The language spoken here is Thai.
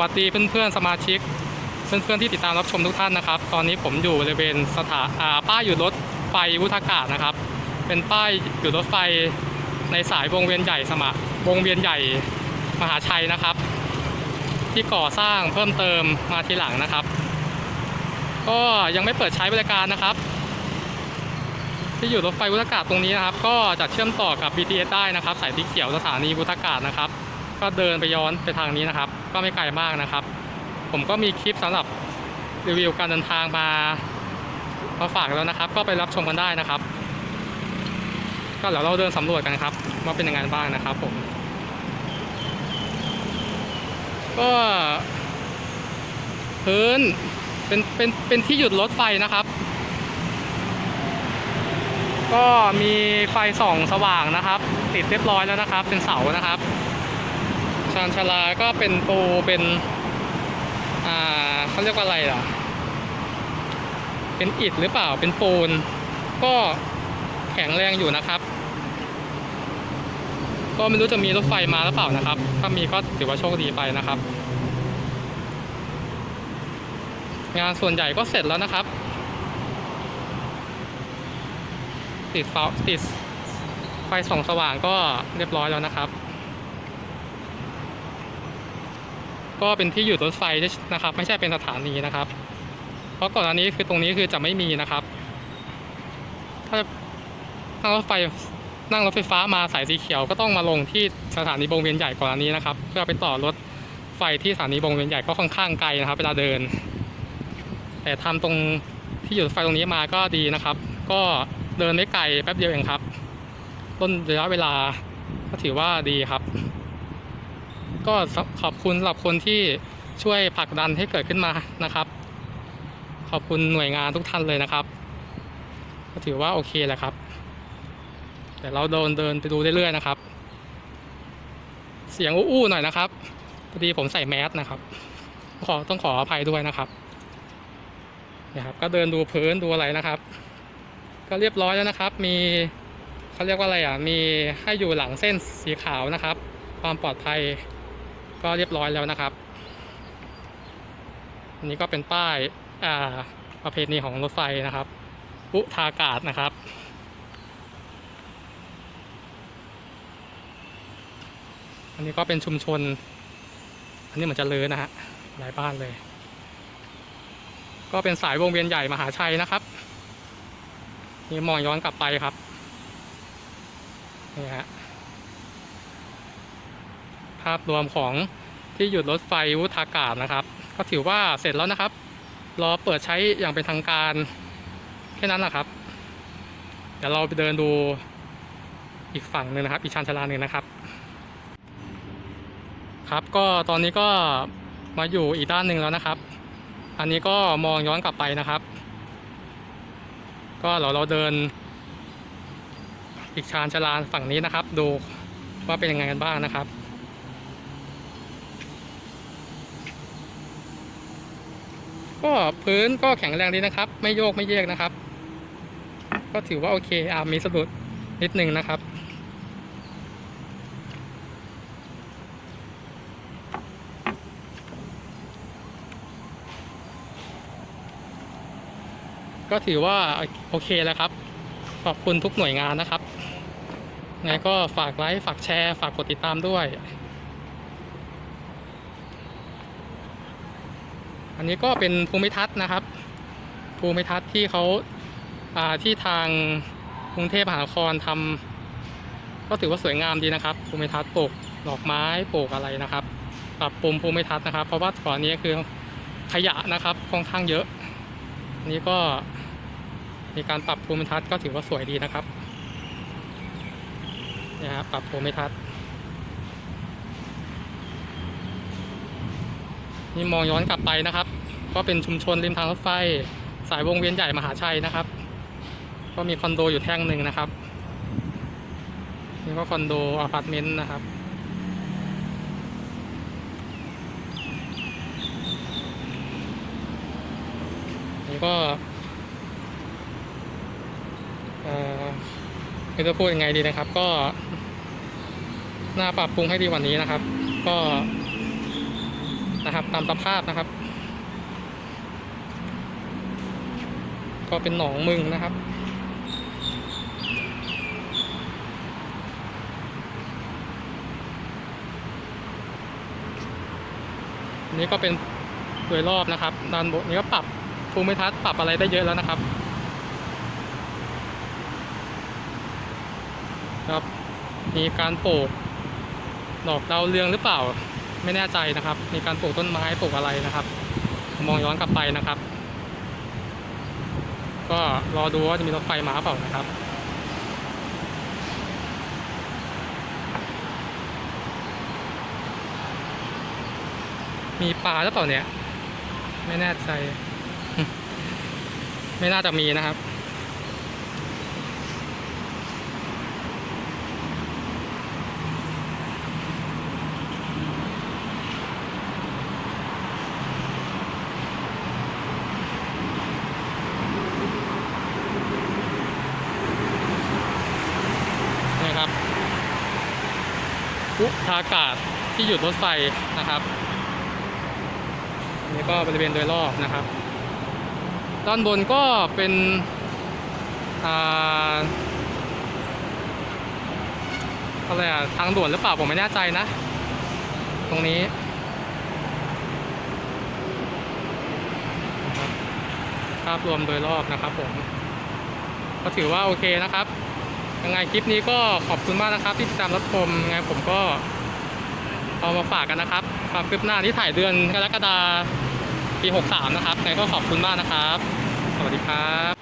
วัสดีเพื่อนๆสมาชิก เพื่อนๆที่ติดตามรับชมทุกท่านนะครับ ตอนนี้ผมอยู่บริเวณสถาาป้ายหยุดรถไฟวุฒากาศนะครับ เป็นป้ายหยุดรถไฟในสายวงเวียนใหญ่สมะวงเวียนใหญ่มหาชัยนะครับ ที่ก่อสร้างเพิ่มเติมมาทีหลังนะครับ ก็ยังไม่เปิดใช้บริการนะครับ ที่อยู่รถไฟวุฒากาศตรงนี้นะครับ ก็จะเชื่อมต่อกับ BTS ได้นะครับ สายสีเขียวสถานีวุฒากาศนะครับ ก็เดินไปย้อนไปทางนี้นะครับ ก็ไม่ไกลมากนะครับ ผมก็มีคลิปสำหรับรีวิวการเดินทางมามาฝากแล้วนะครับ ก็ไปรับชมกันได้นะครับ ก็เดี๋ยวเราเดินสำรวจกันครับว่าเป็นยังไงบ้างนะครับผมก็พื้นเป็นเป็นเป็นที่หยุดรถไฟนะครับ ก็มีไฟส่องสว่างนะครับ ติดเรียบร้อยแล้วนะครับ เป็นเสานะครับ ชานชาลาก็เป็นปูเป็น อ่าเขาเรียกว่าอะไรล่ะ เป็นอิฐหรือเปล่าเป็นปูน ก็แข็งแรงอยู่นะครับ ก็ไม่รู้จะมีรถไฟมาหรือเปล่านะครับ ถ้ามีก็ถือว่าโชคดีไปนะครับ งานส่วนใหญ่ก็เสร็จแล้วนะครับ ติดเสาติดไฟส่องสว่างก็เรียบร้อยแล้วนะครับ ก็เป็นที่หยุดรถไฟนะครับ ไม่ใช่เป็นสถานีนะครับ เพราะก่อนอันนี้คือตรงนี้คือจะไม่มีนะครับ ถ้านั่งรถไฟนั่งรถไฟฟ้ามาสายสีเขียวก็ต้องมาลงที่สถานีวงเวียนใหญ่ก่อนอันนี้นะครับ เพื่อไปต่อรถไฟที่สถานีวงเวียนใหญ่ก็ค่อนข้างไกลนะครับเวลาเดิน แต่ทำตรงที่หยุดรถไฟตรงนี้มาก็ดีนะครับ ก็เดินไม่ไกลแป๊บเดียวเองครับต้นระยะเวลาก็ถือว่าดีครับ ก็ขอบคุณสำหรับคนที่ช่วยผลักดันให้เกิดขึ้นมานะครับ ขอบคุณหน่วยงานทุกท่านเลยนะครับ ก็ถือว่าโอเคแหละครับ แต่เราเดินเดินไปดูเรื่อยๆนะครับ เสียงอู้ๆหน่อยนะครับพอดีผมใส่แมสนะครับ ขอต้องขออภัยด้วยนะครับนะครับ ก็เดินดูพื้นดูอะไรนะครับ ก็เรียบร้อยแล้วนะครับ มีเขาเรียกว่าอะไรอะมีให้อยู่หลังเส้นสีขาวนะครับ ความปลอดภัย ก็เรียบร้อยแล้วนะครับ อันนี้ก็เป็นป้ายอ่าประเพณีของรถไฟนะครับอุทากาศนะครับ อันนี้ก็เป็นชุมชน อันนี้เหมือนจะเลยนะฮะหลายบ้านเลย ก็เป็นสายวงเวียนใหญ่มหาชัยนะครับ นี่มองย้อนกลับไปครับ นี่ฮะาพรวมของที่หยุดรถไฟวุฒากาศนะครับ ก็ถือว่าเสร็จแล้วนะครับ รอเปิดใช้อย่างเป็นทางการแค่นั้นแหละครับ เดี๋ยวเราไปเดินดูอีกฝั่งหนึ่งนะครับ อีกชานชาลาหนึ่งนะครับ ครับก็ตอนนี้ก็มาอยู่อีกด้านหนึ่งแล้วนะครับ อันนี้ก็มองย้อนกลับไปนะครับ ก็เราเราเดิน อีกชานชาลาฝั่งนี้นะครับ ดูว่าเป็นยังไงกันบ้างนะครับ ก็พื้นก็แข็งแรงดีนะครับ ไม่โยกไม่เยกนะครับ ก็ถือว่าโอเคอ่ามีสะดุดนิดนึงนะครับก็ถือว่าโอเคแล้วครับ ขอบคุณทุกหน่วยงานนะครับไงก็ฝากไลค์ ฝากแชร์ ฝากกดติดตามด้วย อันนี้ก็เป็นภูมิทัศน์นะครับ ภูมิทัศน์ที่เขาอ่าที่ทางกรุงเทพมหานครทำก็ถือว่าสวยงามดีนะครับ ภูมิทัศน์ปลูกดอกไม้ปลูกอะไรนะครับปรับปรุงภูมิทัศน์นะครับ เพราะว่าก่อนนี้คือขยะนะครับค่อนข้างเยอะอันนี้ก็มีการปรับภูมิทัศน์ก็ถือว่าสวยดีนะครับนี่ครับปรับภูมิทัศน์ นี่มองย้อนกลับไปนะครับ ก็เป็นชุมชนริมทางรถไฟ สายวงเวียนใหญ่มหาชัยนะครับ ก็มีคอนโดอยู่แท่งหนึ่งนะครับนี่ก็คอนโดอพาร์ตเมนต์นะครับนี่ก็เอ่อไม่รู้จะพูดยังไงดีนะครับ ก็น่าปรับปรุงให้ดีกว่านี้นะครับ ก็ นะครับ ตามสภาพนะครับ ก็เป็นหนองมึงนะครับนนี้ก็เป็นโดยรอบนะครับด้านบนนี้ก็ปรับภูมิทัศน์ปรับอะไรได้เยอะแล้วนะครับครับมีการปลูกดอกดาวเรืองหรือเปล่า ไม่แน่ใจนะครับ มีการปลูกต้นไม้ปลูกอะไรนะครับ มองย้อนกลับไปนะครับ ก็รอดูว่าจะมีรถไฟมาเปล่านะครับมีปลาหรือเปล่าเนี่ย ไม่แน่ใจ ไม่น่าจะมีนะครับ อุทากาศที่หยุดรถไฟนะครับนี่ก็บริเวณโดยรอบนะครับ ด้านบนก็เป็นอะไรอะทางด่วนหรือเปล่าผมไม่แน่ใจนะ ตรงนี้ ภาพรวมโดยรอบนะครับผม ก็ถือว่าโอเคนะครับ ยังไงคลิปนี้ก็ขอบคุณมากนะครับ ที่ติดตามรับชมยังไงผมก็เอามาฝากกันนะครับ ความคืบหน้าที่ถ่ายเดือนกรกฎาคมปี 63 นะครับยังไงก็ขอบคุณมากนะครับ สวัสดีครับ